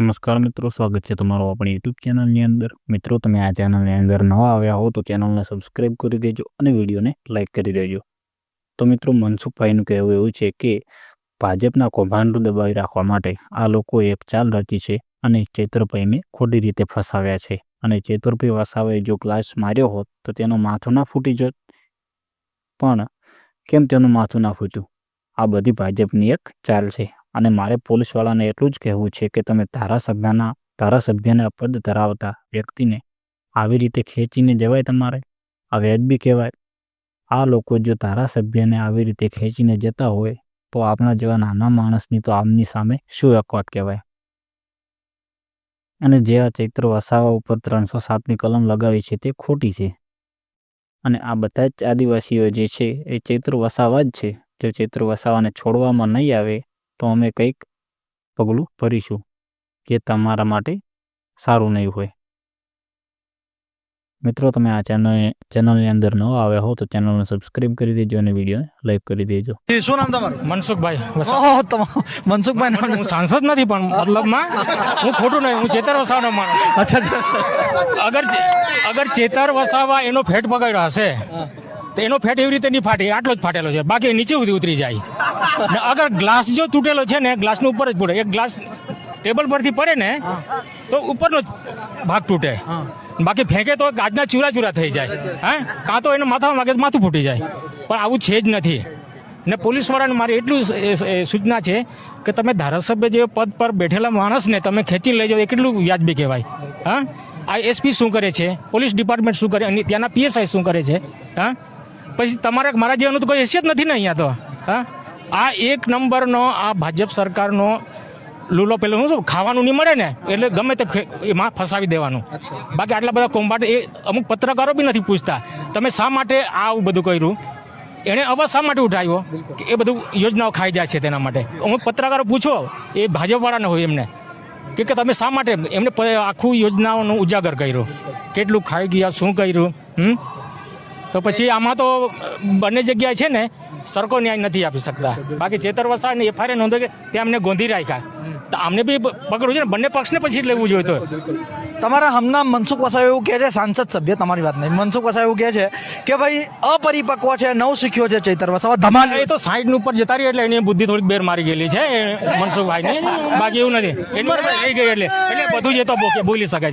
નમસ્કાર મિત્રો, સ્વાગત છે તમારો આપણી યુટ્યુબ ચેનલની અંદર. મિત્રો, તમે આ ચેનલની અંદર નવા આવ્યા હો તો ચેનલને સબસ્ક્રાઈબ કરી દેજો અને વિડીયોને લાઇક કરી દેજો. તો મિત્રો, મનસુખભાઈનું કહેવું એવું છે કે, ભાજપના કૌભાંડો દબાવી રાખવા માટે આ લોકોએ એક ચાલ રચી છે અને ચેતરભાઈને ખોટી રીતે ફસાવ્યા છે. અને ચૈતરભાઈ વસાવાએ જો ગ્લાસ માર્યો હોત તો તેનું માથું ના ફૂટી જોત. પણ કેમ તેનું માથું ના ફૂટ્યું? આ બધી ભાજપની એક ચાલ છે. અને મારે પોલીસવાળાને એટલું જ કહેવું છે કે તમે ધારાસભ્યના, ધારાસભ્યને પદ ધરાવતા વ્યક્તિને આવી રીતે ખેંચીને જવાય તમારે? આ વ્યાજબી કહેવાય. આ લોકો જો ધારાસભ્યને આવી રીતે ખેંચીને જતા હોય, તો આપણા જેવા નાના માણસની તો આમની સામે શું અકવાટ કહેવાય? અને જે આ ચૈત્ર વસાવા ઉપર ત્રણસો સાતની કલમ લગાવી છે તે ખોટી છે. અને આ બધા જ આદિવાસીઓ જે છે એ ચૈત્ર વસાવા જ છે. જો ચૈત્ર વસાવાને છોડવામાં નહીં આવે તો અમે કંઈક પગલું ભરીશું જે તમારા માટે સારું નહીં હોય. મિત્રો તમે આ ચેનલ ચેનલની અંદર ન આવ્યા હો તો ચેનલને સબસ્ક્રાઇબ કરી દેજો અને વીડિયો લાઈક કરી દેજો. જી, શું નામ તમારું? મનસુખભાઈ. મનસુખભાઈ હું સાંસદ નથી પણ મતલબમાં હું ખોટું નહીં હું ચેતર વસાવાનો માણસ. અચ્છા અચ્છા. અગર અગર ચેતર વસાવા એનો ફેટ પકડ્યો હશે તો એનો ફેટ એવી રીતે નહીં ફાટે આટલો જ ફાટેલો છે. બાકી નીચે સુધી ઉતરી જાય. ને અગર ગ્લાસ જો તૂટેલો છે ને ગ્લાસનું ઉપર જ પડે. એક ગ્લાસ ટેબલ પરથી પડે ને તો ઉપરનો જ ભાગ તૂટે. બાકી ફેંકે તો ગાજના ચૂરા ચૂરા થઈ જાય. હા? કાં તો એને માથા માગે માથું ફૂટી જાય. પણ આવું છે જ નથી. ને પોલીસવાળાને મારી એટલું સૂચના છે કે તમે ધારાસભ્ય જે પદ પર બેઠેલા માણસને તમે ખેંચી લઈ જાઓ એ કેટલું વ્યાજબી કહેવાય. હા? આ એસપી શું કરે છે? પોલીસ ડિપાર્ટમેન્ટ શું કરે? અને ત્યાંના પીએસઆઈ શું કરે છે? હા? પછી તમારે મારા જેવાનું તો કોઈ હેસિયત નથી ને અહીંયા તો. હા? આ એક નંબરનો આ ભાજપ સરકારનો લૂલો પેલો શું શું ખાવાનું નહીં મળે ને એટલે ગમે તે એમાં ફસાવી દેવાનું. બાકી આટલા બધા કોમ્બાટ એ અમુક પત્રકારો બી નથી પૂછતા. તમે શા માટે આવું બધું કર્યું? એણે અવાજ શા માટે ઉઠાવ્યો? કે એ બધું યોજનાઓ ખાઈ જાય છે તેના માટે. અમુક પત્રકારો પૂછો એ ભાજપવાળાને હોય એમને. કે કે તમે શા માટે એમને આખું યોજનાઓનું ઉજાગર કર્યું? કેટલું ખાઈ ગયા શું કર્યું? હમ? તો પછી આમાં તો બંને જગ્યાએ છે ને સરખો ન્યાય નથી આપી શકતા. બાકી ચેતર વસાવા ને એફઆઈઆર નોંધો કે તે અમને ગોંધી રાખ્યા. તો આમને બી પકડવું છે ને બંને પક્ષને પછી લેવું જોઈએ તો. તમારા હમણાં મનસુખ વસાવ એવું કહે છે સાંસદ સભ્ય તમારી વાત નહીં. મનસુખ વસાવ એવું કહે છે કે ભાઈ અપરિપક્વ છે નવ શીખ્યો છે ચૈતર વસાવ. ધમાલ. એ તો સાઈડ ઉપર જતા રહી એટલે એની બુદ્ધિ થોડીક બેર મારી ગયેલી છે મનસુખભાઈ ને બાકી એવું નથી. એની ગઈ એટલે એટલે બધું જ એ તો બોલી શકે છે.